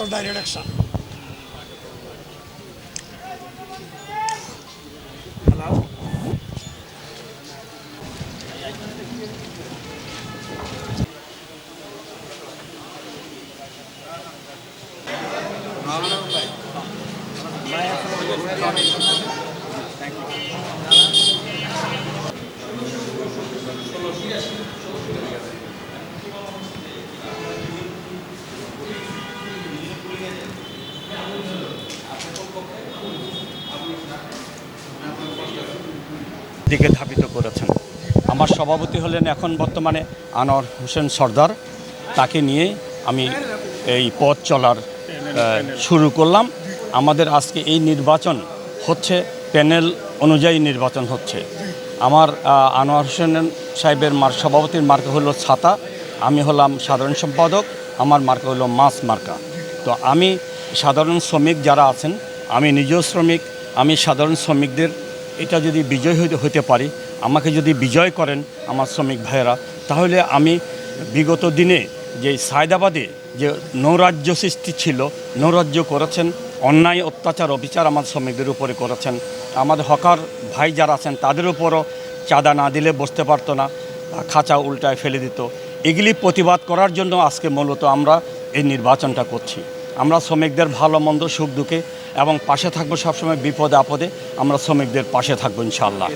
of direction. দিকে ধাবিত করেছেন। আমার সভাপতি হলেন এখন বর্তমানে আনোয়ার হোসেন সর্দার। তাকে নিয়ে আমি এই পথ চলার শুরু করলাম। আমাদের আজকে এই নির্বাচন হচ্ছে, প্যানেল অনুযায়ী নির্বাচন হচ্ছে। আমার আনোয়ার হোসেন সাহেবের মার, সভাপতির মার্কা হলো ছাতা। আমি হলাম সাধারণ সম্পাদক, আমার মার্কা হলো মাছ মার্কা। তো আমি সাধারণ শ্রমিক যারা আছেন, আমি নিজেও শ্রমিক, আমি সাধারণ শ্রমিকদের এটা যদি বিজয় হইতে হতে পারি, আমাকে যদি বিজয় করেন আমার শ্রমিক ভাইয়েরা, তাহলে আমি বিগত দিনে যে সায়দাবাদে যে নৌরাজ্য সৃষ্টি ছিল, নৌরাজ্য করেছেন, অন্যায়, অত্যাচার, অবিচার আমার শ্রমিকদের উপরে করেছেন। আমাদের হকার ভাই যারা আছেন, তাদের উপরও চাঁদা না দিলে বসতে পারতো না খাঁচা উল্টায় ফেলে দিত। এগুলি প্রতিবাদ করার জন্য আজকে মূলত আমরা এই নির্বাচনটা করছি। আমরা শ্রমিকদের ভালো, মন্দ, সুখ, দুঃখে এবং পাশে থাকব সবসময় বিপদে, আপদে, আমরা শ্রমিকদের পাশে থাকব ইনশাল্লাহ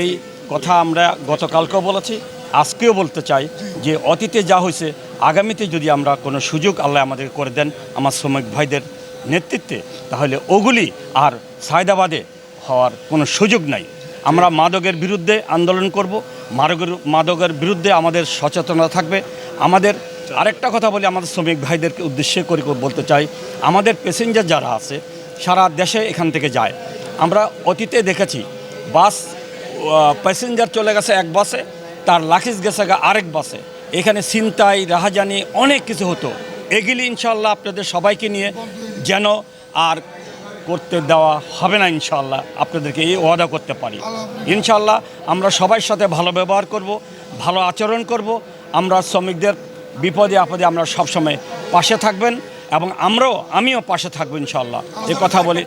এই কথা আমরা গতকালকেও বলেছি, আজকেও বলতে চাই যে অতীতে যা হয়েছে, আগামীতে যদি আমরা কোনো সুযোগ আল্লাহ আমাদের করে দেন আমার শ্রমিক ভাইদের নেতৃত্বে, তাহলে ওগুলি আর সায়দাবাদে হওয়ার কোনো সুযোগ নাই। আমরা মাদকের বিরুদ্ধে আন্দোলন করব, মাদকের মাদকের বিরুদ্ধে আমাদের সচেতনতা থাকবে, আমাদের আরেকটা। কথা বলি আমাদের শ্রমিক ভাইদেরকে উদ্দেশ্যে করে বলতে চাই। আমাদের প্যাসেঞ্জার যারা আছে, সারা দেশে এখান থেকে যায়। আমরা অতীতে দেখেছি, বাস প্যাসেঞ্জার চলে গেছে এক বাসে, তার লাখিস গেছে আরেক বাসে। এখানে ছিনতাই, রাহাজানি অনেক কিছু হতো। এগুলি ইনশাল্লাহ আপনাদের সবাইকে নিয়ে যেন আর করতে দেওয়া হবে না ইনশাল্লাহ আপনাদেরকে এই ওয়াদা করতে পারি। ইনশাল্লাহ আমরা সবার সাথে ভালো ব্যবহার করব, ভালো আচরণ করব। আমরা শ্রমিকদের বিপদে আপদে আমরা সবসময় পাশে থাকবেন এবং আমরাও আমিও পাশে থাকব ইনশাল্লাহ এই কথা বলি।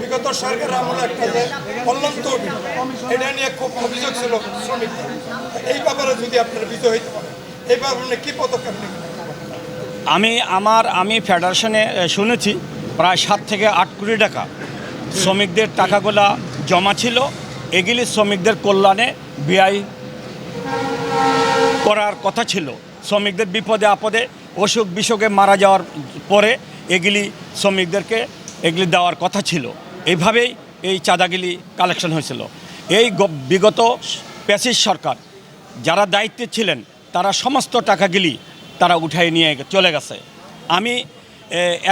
বিগত সরকার আমলে একটা যে কল্যাণ তহবিল এটা নিয়ে খুব অভিযোগ ছিল শ্রমিকদের। এই ব্যাপারে যদি আপনারা বিজয় হইতে পারেন এই ব্যাপারে কি পদক্ষেপ নেবেন? আমি আমার আমি ফেডারেশনে শুনেছি প্রায় সাত থেকে আট কোটি টাকা শ্রমিকদের টাকাগুলা জমা ছিল। এগুলি শ্রমিকদের কল্যাণে ব্যয় করার কথা ছিল। শ্রমিকদের বিপদে, আপদে, অসুখ বিসুখে মারা যাওয়ার পরে এগুলি শ্রমিকদেরকে এগুলি দেওয়ার কথা ছিল। এইভাবেই এই চাঁদাগুলি কালেকশন হয়েছিল। এই বিগত প্যাসিস সরকার যারা দায়িত্বে ছিলেন, তারা সমস্ত টাকাগুলি তারা উঠাই নিয়ে চলে গেছে। আমি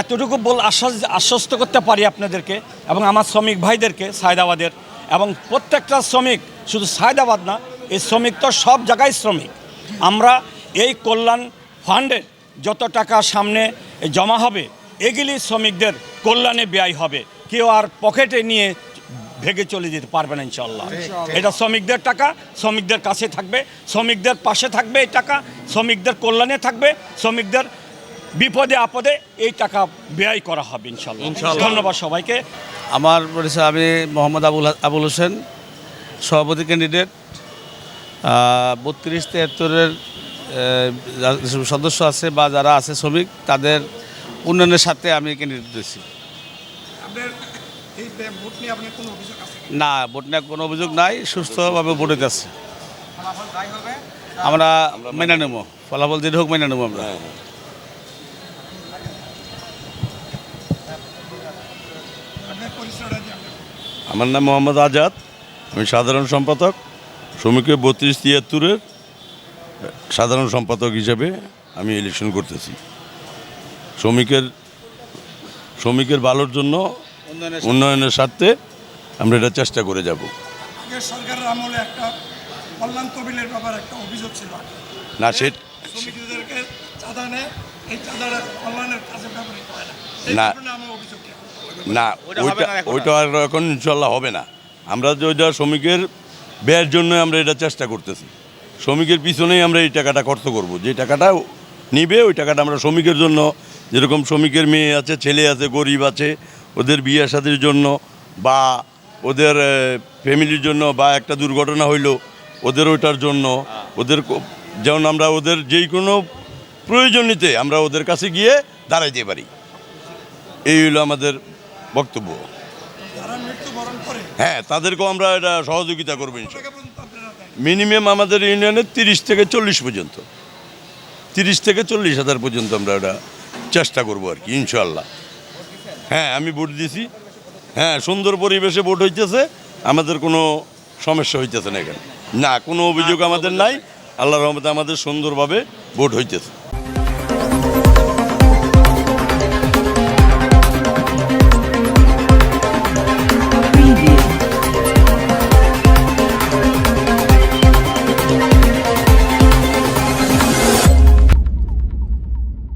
এতটুকু বল, আশ্বাস, আশ্বস্ত করতে পারি আপনাদেরকে এবং আমার শ্রমিক ভাইদেরকে সায়দাবাদের এবং প্রত্যেকটা শ্রমিক শুধু সায়দাবাদ না, এই শ্রমিক তো সব জায়গায় শ্রমিক। আমরা এই কল্যাণ ফান্ডের যত টাকা সামনে জমা হবে এগুলি শ্রমিকদের কল্যাণে ব্যয় হবে। কেউ আর পকেটে নিয়ে ভেগে চলে যেতে পারবে না ইনশাল্লাহ এটা শ্রমিকদের টাকা শ্রমিকদের কাছে থাকবে শ্রমিকদের পাশে থাকবে এই টাকা শ্রমিকদের কল্যাণে থাকবে শ্রমিকদের বিপদে আপদে এই টাকা ব্যয় করা হবে ইনশাল্লাহ ধন্যবাদ সবাইকে। আমার পরিচয় আমি মোহাম্মদ আবুল আবুল হোসেন সভাপতি ক্যান্ডিডেট বত্রিশ তিয়াত্তরের যেসব সদস্য আছে বা যারা আছে শ্রমিক তাদের উন্নয়নের সাথে আমি ক্যান্ডিডেট দিয়েছি। আপনার ভোট নিয়ে কোনো অভিযোগ না ভোট নেওয়ার কোনো অভিযোগ নাই সুস্থভাবে ভোট আছে। আমরা মেনে নেব। ফলাফল যেটা হোক মেনে নেব আমরা। দিয়ে আপনার? আমার নাম মোহাম্মদ আজাদ আমি সাধারণ সম্পাদক শ্রমিকের বত্রিশ তিয়াত্তরের সাধারণ সম্পাদক হিসেবে আমি ইলেকশন করতেছি। শ্রমিকের শ্রমিকের ভালোর জন্য উন্নয়নের স্বার্থে। আমরা এটা চেষ্টা করে যাব। সরকারের আমলে একটা কল্যাণ তহবিলের ব্যাপারে একটা অভিযোগ ছিল। না সে শ্রমিকদেরকে চাঁদা নেয় এই চাঁদাটা কল্যাণের কাজে ব্যবহৃত হয় না। না। ওইটা ওইটা আর। ওইটা আর এখন ইনশাল্লাহ হবে না। আমরা যে ওইটা শ্রমিকের ব্যয়ের জন্য আমরা এটা চেষ্টা করতেছি। শ্রমিকের পিছনেই আমরা এই টাকাটা খরচ করব। যে টাকাটা নিবে ওই টাকাটা আমরা শ্রমিকের জন্য যেরকম শ্রমিকের মেয়ে আছে ছেলে আছে গরিব আছে ওদের বিয়ে শাদির জন্য বা ওদের ফ্যামিলির জন্য বা একটা দুর্ঘটনা হইল ওদের ওইটার জন্য ওদের যেমন আমরা ওদের যেই কোনো প্রয়োজনীতে আমরা ওদের কাছে গিয়ে দাঁড়াইতে পারি। এই হলো আমাদের বক্তব্য। হ্যাঁ তাদেরকেও আমরা এটা সহযোগিতা করব মিনিমাম আমাদের ইউনিয়নে তিরিশ থেকে চল্লিশ পর্যন্ত। তিরিশ থেকে চল্লিশ হাজার পর্যন্ত আমরা ওটা চেষ্টা করব আর কি ইনশাল্লাহ হ্যাঁ আমি ভোট দিছি। হ্যাঁ সুন্দর পরিবেশে ভোট হইতেছে আমাদের কোনো সমস্যা হইতেছে না এখানে। না কোনো অভিযোগ আমাদের নাই। আল্লাহ রহমতে আমাদের সুন্দরভাবে ভোট হইতেছে।